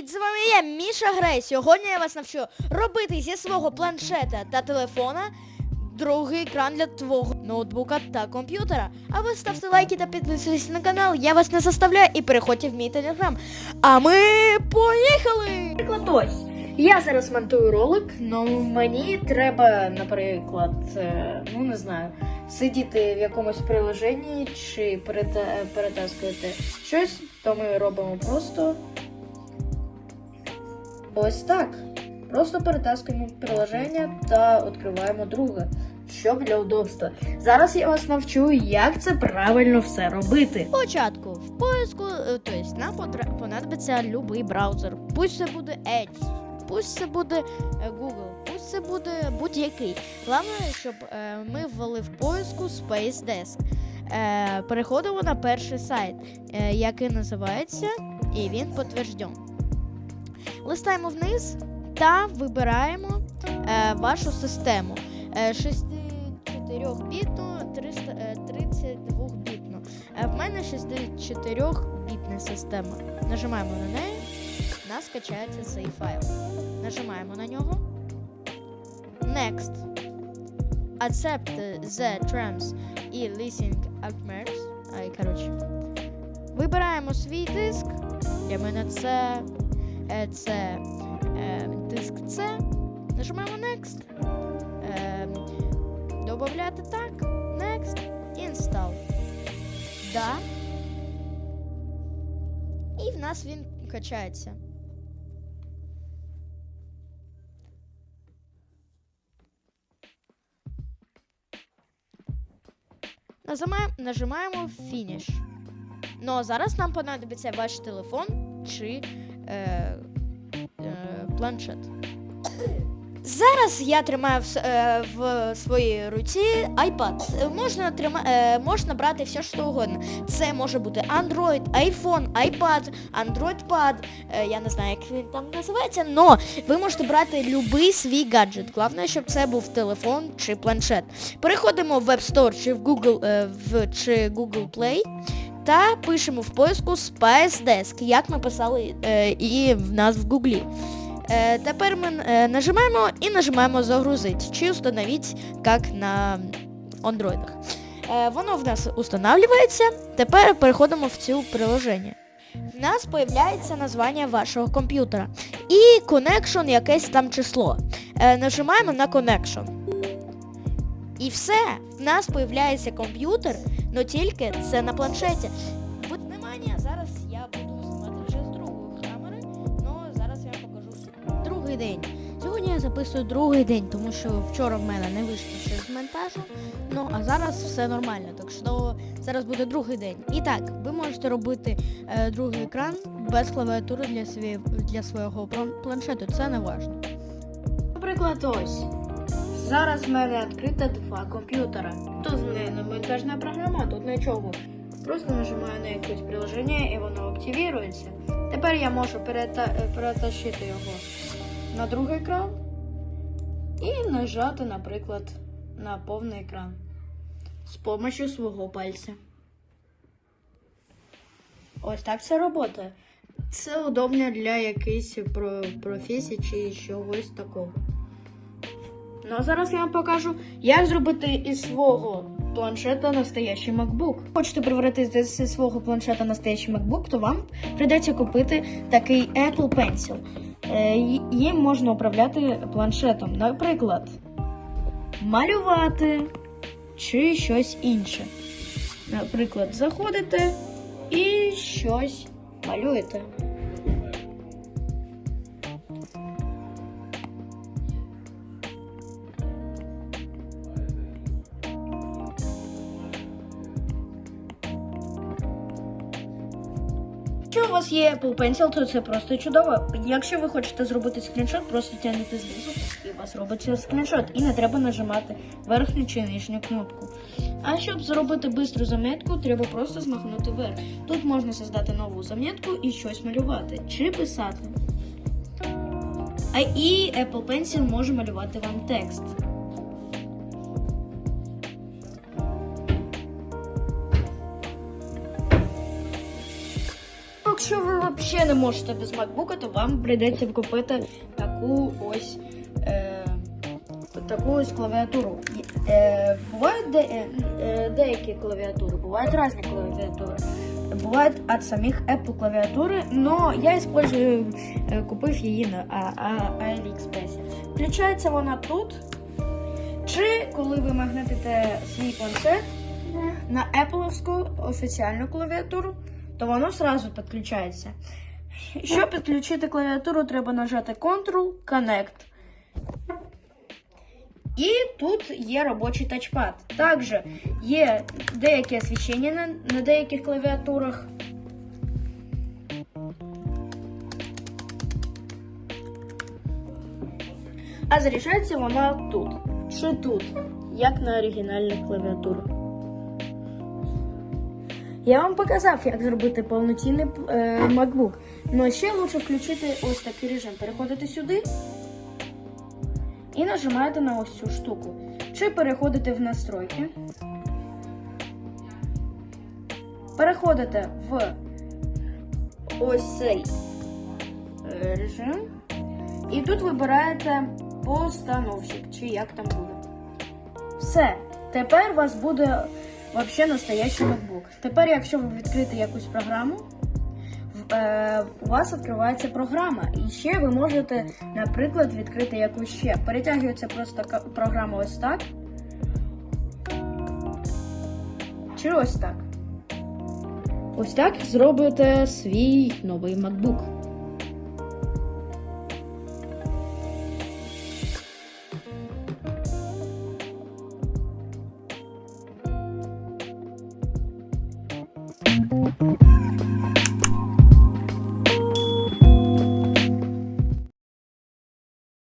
Привіт! З вами я, Міша Грей. Сьогодні я вас навчу робити зі свого планшета та телефона другий екран для твого ноутбука та комп'ютера. А ви ставте лайки та підписуйтесь на канал. Я вас не заставляю і переходьте в мій телеграм. А ми поїхали! Наприклад, ось. Я зараз монтую ролик, але мені треба, наприклад, е, ну не знаю, сидіти в якомусь приложенні чи перета- перетаскувати щось, то ми робимо просто ось так. Просто перетаскуємо приложення та відкриваємо друге, щоб для удобства. Зараз я вас навчу, як це правильно все робити. Спочатку в поиску, тобто нам понадобиться будь-який браузер. Пусть це буде Edge, пусть це буде е, Google, пусть це буде будь-який. Головне, щоб е, ми ввели в поиску Space Desk. Е, переходимо на перший сайт, е, який називається, і він підтверджений. Листаємо вниз та вибираємо е, вашу систему. Е, 64-бітну, 32-бітну. Е, в мене 64-бітна система. Нажимаємо на неї, у нас качається цей файл. Нажимаємо на нього. Next. Accept the terms і leasing. Ай, коротше. Вибираємо свій диск. Для мене це, це е, диск C. Нажимаємо Next. Е, добавляти так. Next. Install. Да. І в нас він качається. Нажимаємо Finish. Ну а зараз нам понадобиться ваш телефон чи е, е, планшет. Зараз я тримаю в, е, в своїй руці iPad. Можна, трима, е, можна брати все, що угодно. Це може бути Android, iPhone, iPad, Android Pad, е, я не знаю, як він там називається, але ви можете брати будь-який свій гаджет. Головне, щоб це був телефон чи планшет. Переходимо в App Store чи в Google, е, в, чи Google Play та пишемо в поиску Spice Desk, як ми писали е, і в нас в Гуглі. Е, тепер ми е, нажимаємо і нажимаємо загрузити чи установити, як на андроїдах. Е, воно в нас устанавливається. Тепер переходимо в цю приложення. В нас з'являється названня вашого комп'ютера і connection якесь там число. Е, нажимаємо на connection. І все, в нас з'являється комп'ютер, але тільки це на планшеті. Будь внимання, зараз я буду знімати вже з другої камери, але зараз я покажу другий день. Сьогодні я записую другий день, тому що вчора в мене не вийшло ще з монтажу. Ну а зараз все нормально. Так що зараз буде другий день. І так, ви можете робити е, другий екран без клавіатури для, свій, для свого планшету. Це не важливо. Наприклад, ось. Зараз в мене відкрито два комп'ютера. Тут мене монтажна програма, тут нічого. Просто нажимаю на якесь приложення і воно активується. Тепер я можу перета... е, перетащити його на другий екран і нажати, наприклад, на повний екран з допомогою свого пальця. Ось так це робота. Це удобно для якоїсь про- професії чи чогось такого. Ну а зараз я вам покажу, як зробити із свого планшета настоящий MacBook. Хочете превратити зі свого планшета настоящий MacBook, то вам придеться купити такий Apple Pencil. Е, Їм можна управляти планшетом, наприклад, малювати чи щось інше. Наприклад, заходите і щось малюєте. Якщо у вас є Apple Pencil, то це просто чудово. Якщо ви хочете зробити скріншот, просто тягнете знизу і у вас робиться скріншот. І не треба нажимати верхню чи нижню кнопку. А щоб зробити бистру заметку, треба просто змахнути вверх. Тут можна создати нову заметку і щось малювати чи писати. А і Apple Pencil може малювати вам текст. Взагалі не можете без MacBook, то вам прийдеться купити таку ось. Е, таку ось клавіатуру. Е, бувають де, е, е, деякі клавіатури, бувають різні клавіатури. Бувають від самих Apple клавіатури, но я использую, е, купив її на а, а, AliExpress. Включається вона тут. Чи коли ви магнетите свій планшет на Apple офіціальну клавіатуру, то воно сразу підключається. Щоб підключити клавіатуру, треба нажати Ctrl Connect. І тут є робочий тачпад. Також є деякі освітлення на, на деяких клавіатурах. А заряджається вона тут. Чи тут, як на оригінальних клавіатурах. Я вам показав, як зробити повноцінний е, MacBook. Ну ще лучше включити ось такий режим. Переходите сюди і нажимаєте на ось цю штуку. Чи переходите в настройки. Переходите в ось цей е, режим. І тут вибираєте постановщик, чи як там буде. Все. Тепер у вас буде взагалі настоящий ноутбук. Тепер, якщо ви відкрите якусь програму, е, у вас відкривається програма. І ще ви можете, наприклад, відкрити якусь ще. Перетягується просто програма ось так. Чи ось так. Ось так зробите свій новий MacBook.